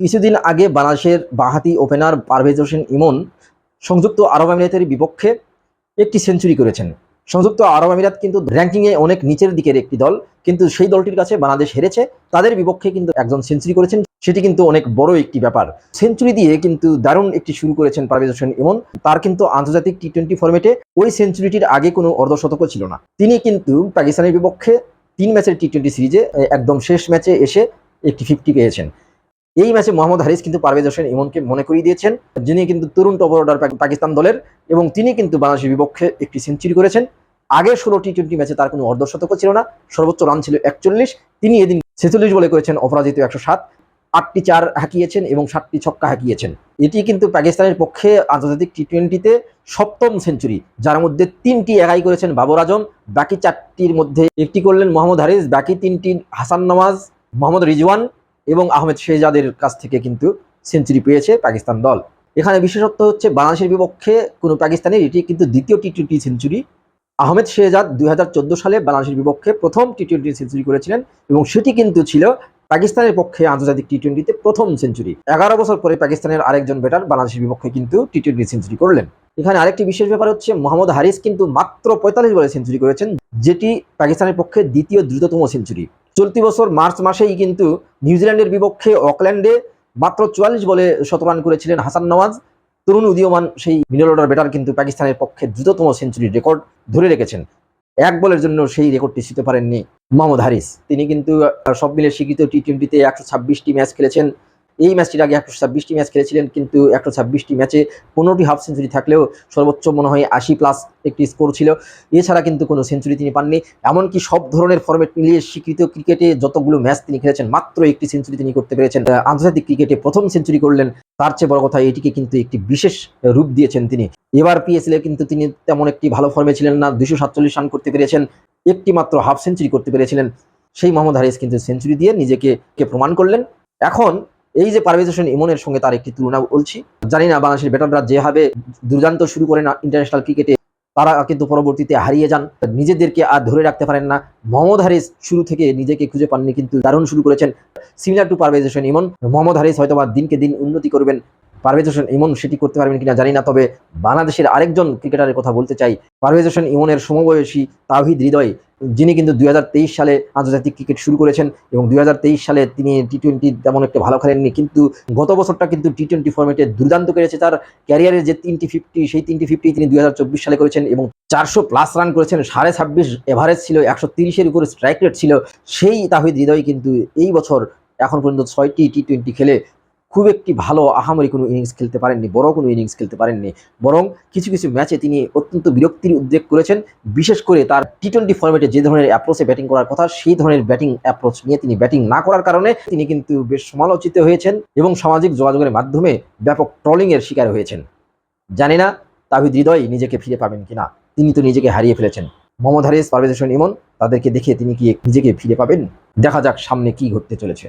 কিছুদিন আগে বাংলাদেশের বাহাতি ওপেনার পারভেজ হোসেন ইমন সংযুক্ত আরব আমিরাতের বিপক্ষে একটি সেঞ্চুরি করেছেন। সংযুক্ত আরব আমিরাত কিন্তু র্যাঙ্কিংয়ে অনেক নিচের দিকের একটি দল, কিন্তু সেই দলটির কাছে বাংলাদেশ হেরেছে। তাদের বিপক্ষে কিন্তু একজন সেঞ্চুরি করেছেন, সেটি কিন্তু অনেক বড় একটি ব্যাপার। সেঞ্চুরি দিয়ে কিন্তু দারুণ একটি শুরু করেছেন পারভেজ হোসেন ইমন। তার কিন্তু আন্তর্জাতিক টি টোয়েন্টি ফর্মেটে ওই সেঞ্চুরিটির আগে কোনো অর্ধশতকও ছিল না। তিনি কিন্তু পাকিস্তানের বিপক্ষে তিন ম্যাচের টি টোয়েন্টি সিরিজে একদম শেষ ম্যাচে এসে একটি ফিফটি পেয়েছেন। এই ম্যাচে মোহাম্মদ হারিস কিন্তু পারভেজ হোসেন ইমনকে মনে করিয়ে দিয়েছেন। যিনি কিন্তু তরুণ টপ অর্ডার পাকিস্তান দলের এবং তিনি কিন্তু বাংলাদেশের বিপক্ষে একটি সেঞ্চুরি করেছেন। আগে ষোলো টি টোয়েন্টি ম্যাচে তার কোনো অর্ধশতকও ছিল না, সর্বোচ্চ রান ছিল একচল্লিশ। তিনি এদিন ছেচল্লিশ বলে করেছেন, অপরাজিত একশো সাত। আটটি চার হাঁকিয়েছেন এবং সাতটি ছক্কা হাঁকিয়েছেন। এটি কিন্তু পাকিস্তানের পক্ষে আন্তর্জাতিক টি টোয়েন্টিতে সপ্তম সেঞ্চুরি যার মধ্যে তিনটি একাই করেছেন বাবর আজম। বাকি চারটির মধ্যে একটি করলেন মোহাম্মদ হারিস, বাকি তিনটি হাসান নওয়াজ, মোহাম্মদ রিজওয়ান। এবং আহমেদ শেহজাদের কাছ থেকে কিন্তু সেঞ্চুরি পেয়েছে পাকিস্তান দল। এখানে বিশেষত্ব হচ্ছে, বাংলাদেশের বিপক্ষে কোনো পাকিস্তানের এটি কিন্তু দ্বিতীয় টি টোয়েন্টি সেঞ্চুরি আহমেদ শেহজাদ দুই হাজার চোদ্দ সালে বাংলাদেশের বিপক্ষে প্রথম টি টোয়েন্টি সেঞ্চুরি করেছিলেন এবং সেটি কিন্তু ছিল পাকিস্তানের পক্ষে আন্তর্জাতিক টি টোয়েন্টিতে প্রথম সেঞ্চুরি এগারো বছর পরে পাকিস্তানের আরেকজন ব্যাটার বাংলাদেশের বিপক্ষে কিন্তু টি টোয়েন্টি সেঞ্চুরি করলেন। এখানে আরেকটি বিশেষ ব্যাপার হচ্ছে, মোহাম্মদ হারিস কিন্তু মাত্র পঁয়তাল্লিশ বলে সেঞ্চুরি করেছেন, যেটি পাকিস্তানের পক্ষে দ্বিতীয় দ্রুততম সেঞ্চুরি চলতি বছর মার্চ মাসেই কিন্তু নিউজিল্যান্ডের বিপক্ষে অকল্যান্ডে মাত্র চুয়াল্লিশ বলে শতরান করেছিলেন হাসান নওয়াজ। তরুণ উদীয়মান সেই মিডল অর্ডার ব্যাটার কিন্তু পাকিস্তানের পক্ষে দ্রুততম সেঞ্চুরির রেকর্ড ধরে রেখেছেন। এক বলের জন্য সেই রেকর্ডটি ছুঁতে পারেননি মোহাম্মদ হারিস। তিনি কিন্তু সব মিলে স্বীকৃত টি টোয়েন্টিতে একশো ছাব্বিশটি ম্যাচ খেলেছেন। এই ম্যাচটির আগে একশো ছাব্বিশটি ম্যাচ খেলেছিলেন, কিন্তু একশো ছাব্বিশটি ম্যাচে পনেরোটি হাফ সেঞ্চুরি থাকলেও সর্বোচ্চ মনে হয় আশি প্লাস একটি স্কোর ছিল। এছাড়া কিন্তু কোনো সেঞ্চুরি তিনি পাননি। এমনকি সব ধরনের ফরম্যাট মিলিয়ে স্বীকৃত ক্রিকেটে যতগুলো ম্যাচ তিনি খেলেছেন, মাত্র একটি সেঞ্চুরি তিনি করতে পেরেছেন। আন্তর্জাতিক ক্রিকেটে প্রথম সেঞ্চুরি করলেন, তার চেয়ে বড় কথা এটিকে কিন্তু একটি বিশেষ রূপ দিয়েছেন তিনি। এবার পিএসএল এ কিন্তু তিনি তেমন একটি ভালো ফর্মে ছিলেন না দুশো সাতচল্লিশ রান করতে পেরেছেন, একটি মাত্র হাফ সেঞ্চুরি করতে পেরেছিলেন। সেই মোহাম্মদ হারিস কিন্তু সেঞ্চুরি দিয়ে নিজেকে, কে প্রমাণ করলেন। এখন এই যে পারভেজ হোসেন ইমনের সঙ্গে তার একটি তুলনা বলছি, জানি না বাংলাদেশের ব্যাটাররা যেভাবে দুর্দান্ত শুরু করে না ইন্টারন্যাশনাল ক্রিকেটে তারা কিন্তু পরবর্তীতে হারিয়ে যান। নিজেদেরকে আর ধরে রাখতে পারেন না। মোহাম্মদ হারিস শুরু থেকে নিজেকে খুঁজে পাননি, কিন্তু দারুণ শুরু করেছেন। সিমিলার টু পারভেজ হোসেন ইমন, মোহাম্মদ হারিস হয়তো বা দিনকে দিন উন্নতি করবেন। পারভেজ হোসেন ইমন সেটি করতে পারবেন কিনা জানি না, তবে বাংলাদেশের আরেকজন ক্রিকেটারের কথা বলতে চাই। পারভেজ হোসেন ইমনের সমবয়সী তাহিদ হৃদয়, যিনি কিন্তু দুই হাজার তেইশ সালে আন্তর্জাতিক ক্রিকেট শুরু করেছেন এবং দুই হাজার তেইশ সালে তিনি টি টোয়েন্টি তেমন একটা ভালো খেলেননি, কিন্তু গত বছরটা কিন্তু টি টোয়েন্টি ফর্মেটে দুর্দান্ত করেছে তার ক্যারিয়ারের যে তিনটি ফিফটি সেই তিনটি ফিফটি তিনি দুই হাজার চব্বিশ সালে করেছেন এবং চারশো প্লাস রান করেছেন। সাড়ে ছাব্বিশ এভারেজ ছিল, একশো তিরিশের উপরে স্ট্রাইক রেট ছিল। সেই তাহিদ হৃদয় কিন্তু এই বছর এখন পর্যন্ত ছয়টি টি টোয়েন্টি খেলে খুব একটি ভালো আহামরি কোনো ইনিংস খেলতে পারেননি, বড় কোনো ইনিংস খেলতে পারেননি। বরং কিছু কিছু ম্যাচে তিনি অত্যন্ত বিরক্তির উদ্বেগ করেছেন। বিশেষ করে তার টি টোয়েন্টি ফর্মেটে যে ধরনের অ্যাপ্রোচে ব্যাটিং করার কথা, সেই ধরনের ব্যাটিং অ্যাপ্রোচ নিয়ে তিনি ব্যাটিং না করার কারণে তিনি কিন্তু বেশ সমালোচিত হয়েছেন এবং সামাজিক যোগাযোগের মাধ্যমে ব্যাপক ট্রলিংয়ের শিকার হয়েছেন। জানি না তাহিদ হৃদয় নিজেকে ফিরে পাবেন কিনা, তিনি তো নিজেকে হারিয়ে ফেলেছেন। মোহাম্মদ হারিস, পারভেজ ইমন, তাদেরকে দেখে তিনি কি নিজেকে ফিরে পাবেন? দেখা যাক সামনে কি ঘটতে চলেছে।